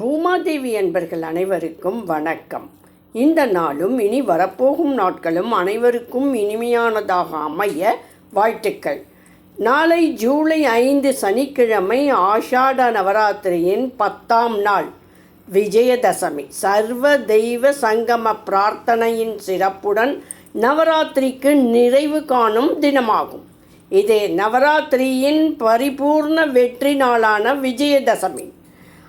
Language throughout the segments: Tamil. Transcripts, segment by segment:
பூமாதேவி என்பர்கள் அனைவருக்கும் வணக்கம். இந்த நாளும் இனி வரப்போகும் நாட்களும் அனைவருக்கும் இனிமையானதாக அமைய வாழ்த்துக்கள். நாளை ஜூலை ஐந்து சனிக்கிழமை ஆஷாட நவராத்திரியின் பத்தாம் நாள் விஜயதசமி. சர்வ தெய்வ சங்கம பிரார்த்தனையின் சிறப்புடன் நவராத்திரிக்கு நிறைவு காணும் தினமாகும். இது நவராத்திரியின் பரிபூர்ண வெற்றி நாளான விஜயதசமி.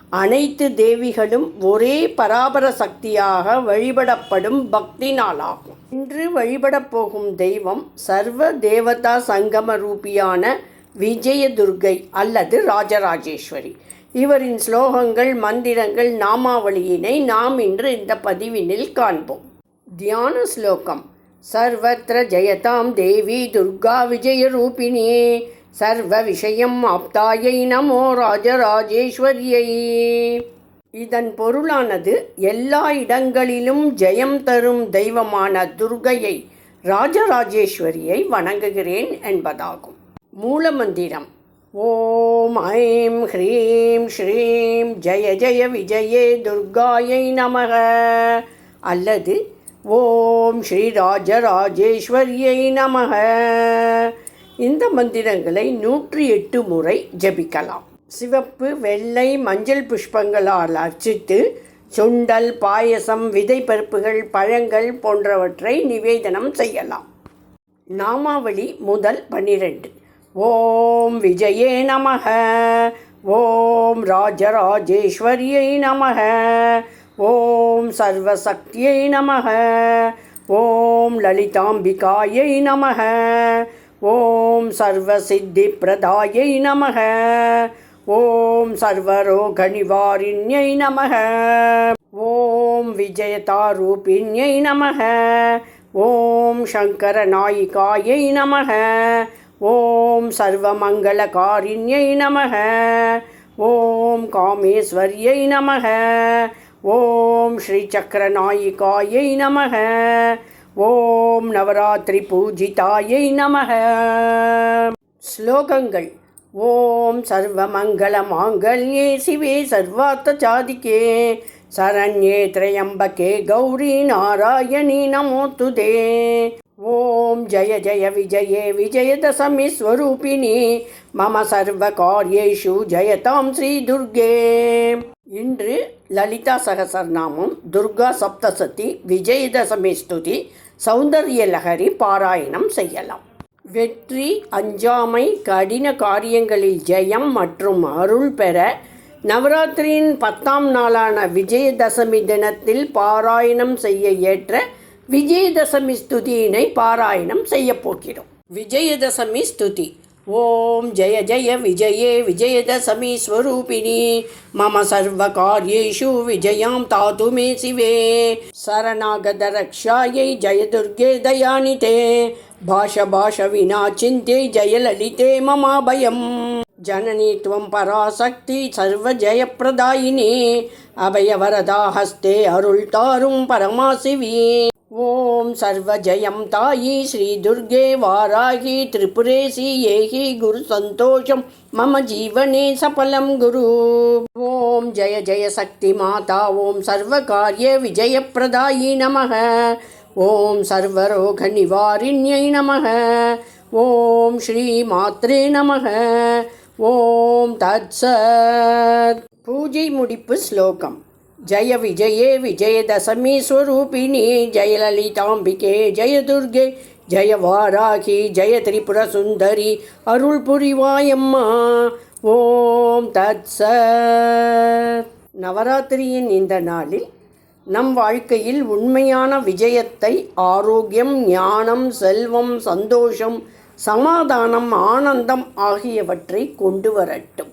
அனைத்து தேவிகளும் ஒரே பராபர சக்தியாக வழிபடப்படும் பக்தி நாளாகும். இன்று வழிபடப் போகும் தெய்வம் சர்வ தேவதா சங்கம ரூபியான விஜயதுர்கை அல்லது ராஜராஜேஸ்வரி. இவரின் ஸ்லோகங்கள் மந்திரங்கள் நாமாவளியினை நாம் இன்று இந்த பதிவினில் காண்போம். தியான ஸ்லோகம். சர்வத்திர ஜெயதாம் தேவி துர்கா விஜயரூபிணியே. சர்வ விஷயம் ஆப்தாயை நமோ ராஜராஜேஸ்வரியை. இதன் பொருளானது எல்லா இடங்களிலும் ஜெயம் தரும் தெய்வமான துர்கையை ராஜராஜேஸ்வரியை வணங்குகிறேன் என்பதாகும். மூலமந்திரம். ஓம் ஐம் ஹ்ரீம் ஸ்ரீம் ஜெய ஜெய விஜயே துர்காயை நமக. அல்லது ஓம் ஸ்ரீ ராஜராஜேஸ்வரியை நமக. இந்த மந்திரங்களை நூற்றி எட்டு முறை ஜபிக்கலாம். சிவப்பு வெள்ளை மஞ்சள் புஷ்பங்களால் அர்ச்சித்து சுண்டல் பாயசம் விதை பருப்புகள் பழங்கள் போன்றவற்றை நிவேதனம் செய்யலாம். நாமாவளி முதல் பன்னிரண்டு ஓம் விஜயே நமக. ஓம் ராஜராஜேஸ்வரியை நமக. ஓம் சர்வசக்தியை நமக. ஓம் லலிதாம்பிகாயை நமக. ஓம் சர்வசித்தி பிரதாயை நமக. ஓம் சர்வரோகநிவாரிண்யை நமக. ஓம் விஜயதாரூபிண்யை நமக. ஓம் சங்கரநாயிகாயை நமக. ஓம் சர்வமங்களகாரிண்யை நமக. ஓம் காமேஸ்வர்யை நமக. ஓம் ஸ்ரீசக்கரநாயிகாயை நமக. ஓம் நவராத்திரி பூஜிதாயை நமக. ஸ்லோகங்கள். ஓம் சர்வமங்கள மாங்கல்யே சிவே சர்வார்த்த சாதிக்கே. சரண்யே திரையம்பகே கௌரி நாராயணி நமோத்துதே. ஓம் ஜய ஜய விஜயே விஜயதசமி ஸ்வரூபிணி மம சர்வ காரியேஷு ஜெயதாம் ஸ்ரீ துர்கே. இன்று லலிதா சகசர்நாமம் துர்கா சப்தசதி விஜயதசமி ஸ்துதி சௌந்தர்ய லகரி பாராயணம் செய்யலாம். வெற்றி அஞ்சாமை கடின காரியங்களில் ஜெயம் மற்றும் அருள் பெற நவராத்திரியின் பத்தாம் நாளான விஜயதசமி தினத்தில் பாராயணம் செய்ய ஏற்ற விஜயதசமி ஸ்துதியினை பாராயணம் செய்யப்போகிறோம் விஜயதசமி ஸ்துதி. ॐ जय जय विजये विजयदशमी स्वरूपिणी। मम सर्वकार्येषु विजयां तातु मे शिवे। शरनागदरक्षायै जयदुर्गे दयानिते। भाषभाषविना चिन्त्यै जय ललिते जननी त्वं पराशक्ति सर्वजयप्रदायिनी। अभयवरदा हस्ते अरुळ्तारुं परमाशिवे। ஓம் சர்வஜயம் தாயி ஸ்ரீ துர்கே வாராகி திரிபுரேசி ஏகி குரு சந்தோஷம். மம ஜீவனே சபலம் குரு. ஓம் ஜய ஜய சக்தி மாதா. ஓம் சர்வகாரிய விஜயப்பிரதாயி நமக. ஓம் சர்வரோக நிவாரிணியை நமக. ஓம் ஸ்ரீ மாத்ரே நமக. ஓம் தத்சத். பூஜை முடிப்பு ஸ்லோகம். ஜய விஜயே விஜயதசமி ஸ்வரூபிணி ஜெயலலிதாம்பிகே ஜெயதுர்கே ஜெய வாராகி ஜெய திரிபுர சுந்தரி அருள் புரிவாயம்மா ஓம் தத்ச நவராத்திரியின் இந்த நாளில் நம் வாழ்க்கையில் உண்மையான விஜயத்தை ஆரோக்கியம் ஞானம் செல்வம் சந்தோஷம் சமாதானம் ஆனந்தம் ஆகியவற்றை கொண்டு வரட்டும்.